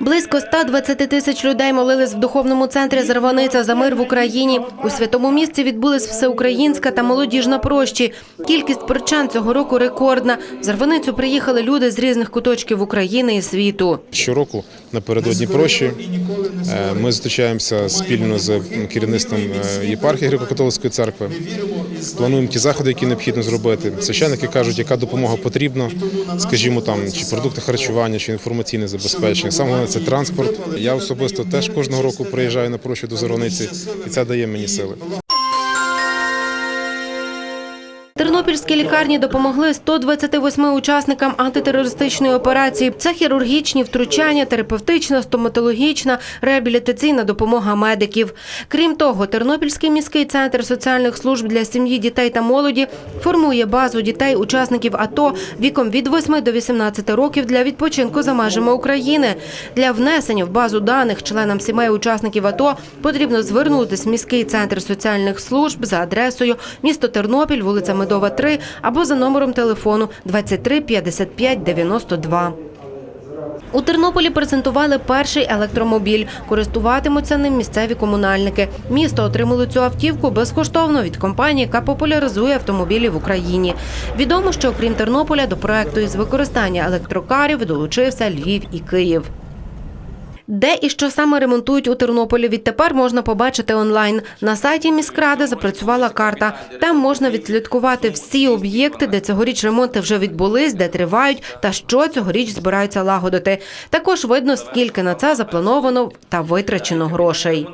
Близько 120 тисяч людей молились в духовному центрі Зарваниця за мир в Україні. У святому місці відбулись всеукраїнська та молодіжна прощі. Кількість прочан цього року рекордна. В Зарваницю приїхали люди з різних куточків України і світу. Щороку напередодні прощі ми зустрічаємося спільно з керівництвом е, єпархії греко-католицької церкви. Плануємо ті заходи, які необхідно зробити. Священники кажуть, яка допомога потрібна, скажімо, там чи продукти харчування, чи інформаційне забезпечення. Саме головне це транспорт. Я особисто теж кожного року приїжджаю на прощу до Зорониці, і це дає мені сили. Тернопільські лікарні допомогли 128 учасникам антитерористичної операції. Це хірургічні втручання, терапевтична, стоматологічна, реабілітаційна допомога медиків. Крім того, Тернопільський міський центр соціальних служб для сім'ї, дітей та молоді формує базу дітей учасників АТО віком від 8 до 18 років для відпочинку за межами України. Для внесення в базу даних членам сімей учасників АТО потрібно звернутися в міський центр соціальних служб за адресою місто Тернопіль, вулиця Медова, 3 або за номером телефону 23 55 92. У Тернополі презентували перший електромобіль. Користуватимуться ним місцеві комунальники. Місто отримало цю автівку безкоштовно від компанії, яка популяризує автомобілі в Україні. Відомо, що окрім Тернополя до проекту із використання електрокарів долучився Львів і Київ. Де і що саме ремонтують у Тернополі, відтепер можна побачити онлайн. На сайті міськради запрацювала карта. Там можна відслідкувати всі об'єкти, де цьогоріч ремонти вже відбулись, де тривають та що цьогоріч збираються лагодити. Також видно, скільки на це заплановано та витрачено грошей.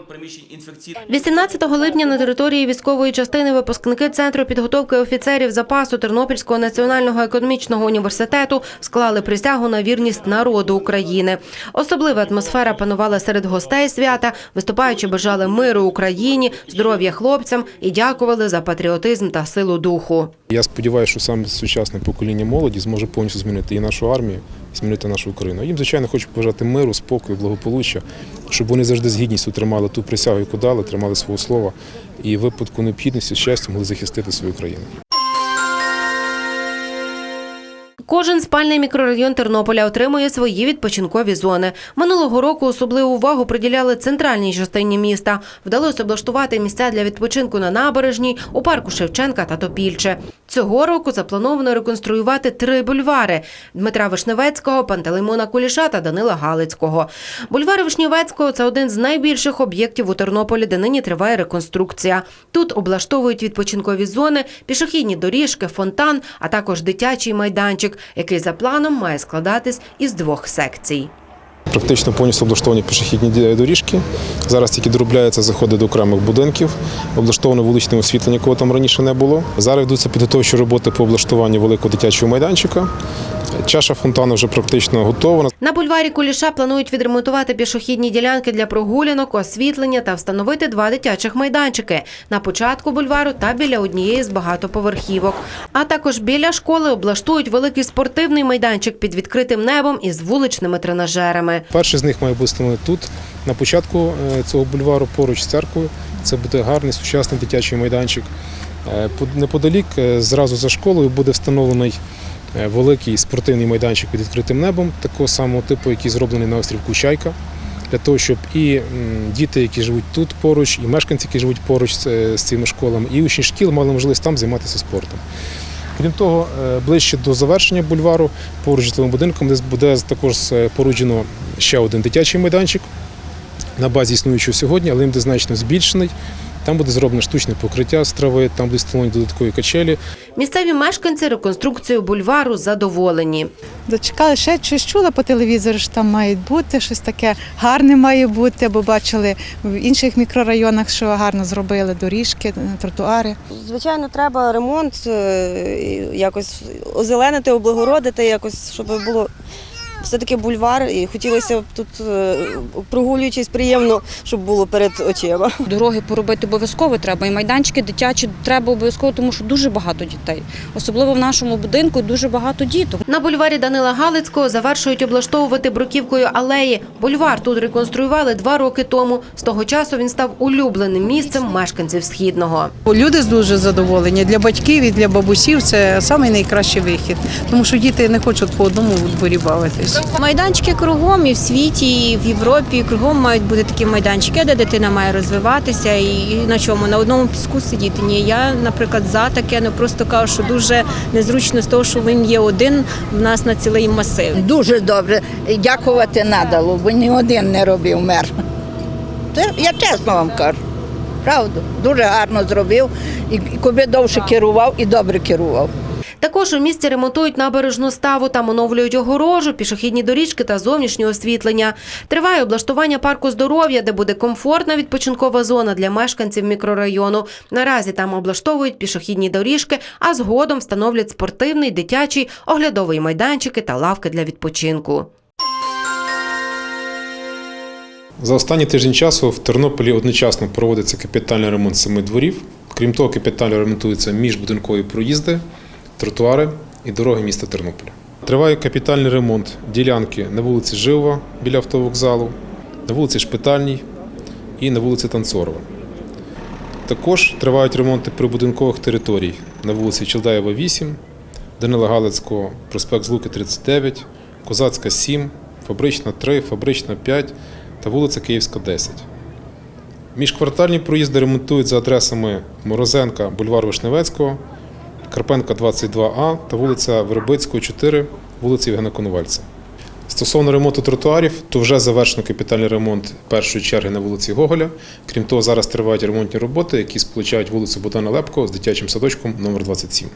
18 липня на території військової частини випускники Центру підготовки офіцерів запасу Тернопільського національного економічного університету склали присягу на вірність народу України. Особлива атмосфера панувала серед гостей свята. Виступаючи бажали миру Україні, здоров'я хлопцям і дякували за патріотизм та силу духу. Я сподіваюся, що саме сучасне покоління молоді зможе повністю змінити і нашу армію, і змінити нашу Україну. Їм, звичайно, хочу побажати миру, спокою, благополуччя, щоб вони завжди з гідністю тримали ту присягу, яку дали, тримали свого слова, і випадку необхідності щастя могли захистити свою країну. Кожен спальний мікрорайон Тернополя отримує свої відпочинкові зони. Минулого року особливу увагу приділяли центральній частині міста. Вдалося облаштувати місця для відпочинку на набережній, у парку Шевченка та Топільче. Цього року заплановано реконструювати три бульвари – Дмитра Вишневецького, Пантелеймона Куліша та Данила Галицького. Бульвар Вишневецького – це один з найбільших об'єктів у Тернополі, де нині триває реконструкція. Тут облаштовують відпочинкові зони, пішохідні доріжки, фонтан, а також дитячий майданчик, який за планом має складатись із двох секцій. Практично повністю облаштовані пішохідні доріжки. Зараз тільки доробляються заходи до окремих будинків, облаштоване вуличне освітлення, якого там раніше не було. Зараз йдуться підготовчі роботи по облаштуванню великого дитячого майданчика. Чаша фонтану вже практично готова. На бульварі Куліша планують відремонтувати пішохідні ділянки для прогулянок, освітлення та встановити два дитячих майданчики на початку бульвару та біля однієї з багатоповерхівок. А також біля школи облаштують великий спортивний майданчик під відкритим небом із вуличними тренажерами. Перший з них має бути встановлений тут, на початку е, цього бульвару, поруч з церквою. Це буде гарний сучасний дитячий майданчик. Е, Неподалік, е, зразу за школою, буде встановлений великий спортивний майданчик під відкритим небом, такого самого типу, який зроблений на острівку Чайка. Для того, щоб і діти, які живуть тут поруч, і мешканці, які живуть поруч з, е, цими школами, і учні шкіл мали можливість там займатися спортом. Крім того, е, ближче до завершення бульвару, поруч житловим будинком, десь буде також е, породжено ще один дитячий майданчик на базі існуючого сьогодні, але він буде значно збільшений. Там буде зроблено штучне покриття з трави, там будуть встановлені додаткові качелі. Місцеві мешканці реконструкцією бульвару задоволені. Дочекали ще щось чула по телевізору, що там має бути щось таке гарне має бути, бо бачили в інших мікрорайонах, що гарно зробили доріжки, тротуари. Звичайно, треба ремонт, е, якось озеленити, облагородити, якось, щоб було все-таки бульвар, і хотілося б тут, е, прогулюючись, приємно, щоб було перед очима. Дороги поробити обов'язково треба, і майданчики дитячі треба обов'язково, тому що дуже багато дітей. Особливо в нашому будинку дуже багато діток. На бульварі Данила Галицького завершують облаштовувати бруківкою алеї. Бульвар тут реконструювали два роки тому. З того часу він став улюбленим місцем мешканців Східного. Люди дуже задоволені. Для батьків і для бабусів це найкращий вихід, тому що діти не хочуть по одному у дворі бавитись. Майданчики кругом і в світі, і в Європі, і кругом мають бути такі майданчики, де дитина має розвиватися і, на чому на одному піску сидіти. Ні, я, наприклад, за таке, ну просто кажу, що дуже незручно з того, що він є один в нас на цілий масив. Дуже добре. Дякувати надало, бо ні один не робив мер. Я чесно вам кажу. Правду, дуже гарно зробив. І коби довше керував, і добре керував. Також у місті ремонтують набережну ставу, там оновлюють огорожу, пішохідні доріжки та зовнішнє освітлення. Триває облаштування парку здоров'я, де буде комфортна відпочинкова зона для мешканців мікрорайону. Наразі там облаштовують пішохідні доріжки, а згодом встановлять спортивний, дитячий, оглядовий майданчики та лавки для відпочинку. За останній тиждень часу в Тернополі одночасно проводиться капітальний ремонт семи дворів. Крім того, капітально ремонтуються міжбудинкові проїзди, тротуари і дороги міста Тернополя. Триває капітальний ремонт ділянки на вулиці Живова біля автовокзалу, на вулиці Шпитальній і на вулиці Танцорова. Також тривають ремонти прибудинкових територій на вулиці Челдаєва, 8, Данила Галицького, проспект Злуки 39, Козацька 7, Фабрична 3, Фабрична 5 та вулиця Київська 10. Міжквартальні проїзди ремонтують за адресами Морозенка, бульвар Вишневецького, Карпенка 22А та вулиця Вербицького 4, вулиці Євгена Конувальця. Стосовно ремонту тротуарів, то вже завершено капітальний ремонт першої черги на вулиці Гоголя. Крім того, зараз тривають ремонтні роботи, які сполучають вулицю Богдана Лепко з дитячим садочком номер 27.